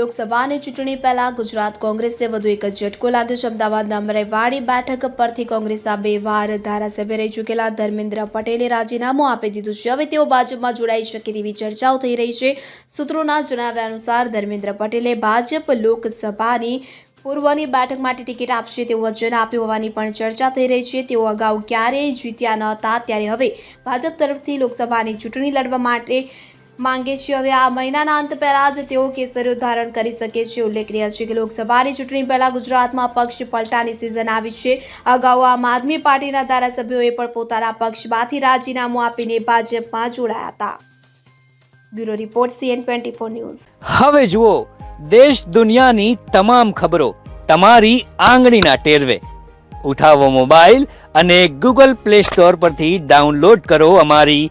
લોકસભાની ચૂંટણી પહેલા ગુજરાત કોંગ્રેસને વધુ એક ઝટકો લાગ્યો છે. અમદાવાદના અમરાઈવાડી બેઠક પરથી કોંગ્રેસના બે વાર ધારાસભ્ય રહી ચૂકેલા ધર્મેન્દ્ર પટેલે રાજીનામું આપી દીધું છે. હવે તેઓ ભાજપમાં જોડાઈ શકે તેવી ચર્ચાઓ થઈ રહી છે. સૂત્રોના જણાવ્યા અનુસાર ધર્મેન્દ્ર પટેલે ભાજપ લોકસભાની પૂર્વની બેઠક માટે ટિકિટ આપશે તેવું વચન આપ્યું હોવાની પણ ચર્ચા થઈ રહી છે. તેઓ અગાઉ ક્યારેય જીત્યા ન હતા ત્યારે હવે ભાજપ તરફથી લોકસભાની ચૂંટણી લડવા માટે માંગે છે. હવે આ મહિનાના અંત પહેલા જ તેઓ કેસરીઓ ધારણ કરી શકે છે. ઉલ્લેખનીય છે કે લોકસભાની ચૂંટણી પહેલા ગુજરાતમાં પક્ષ પલટાની સિઝન આવી છે. અગાઉ આમ આદમી પાર્ટીના ધારાસભ્યોએ પણ પોતાના પક્ષમાંથી રાજીનામું આપીને ભાજપમાં જોડાયા હતા. Bureau report CN twenty four news. હવે જુઓ, દેશ દુનિયાની તમામ ખબરો તમારી આંગળીના ટેરવે. ઉઠાવો મોબાઈલ અને ગૂગલ પ્લે સ્ટોર પરથી ડાઉનલોડ કરો અમારી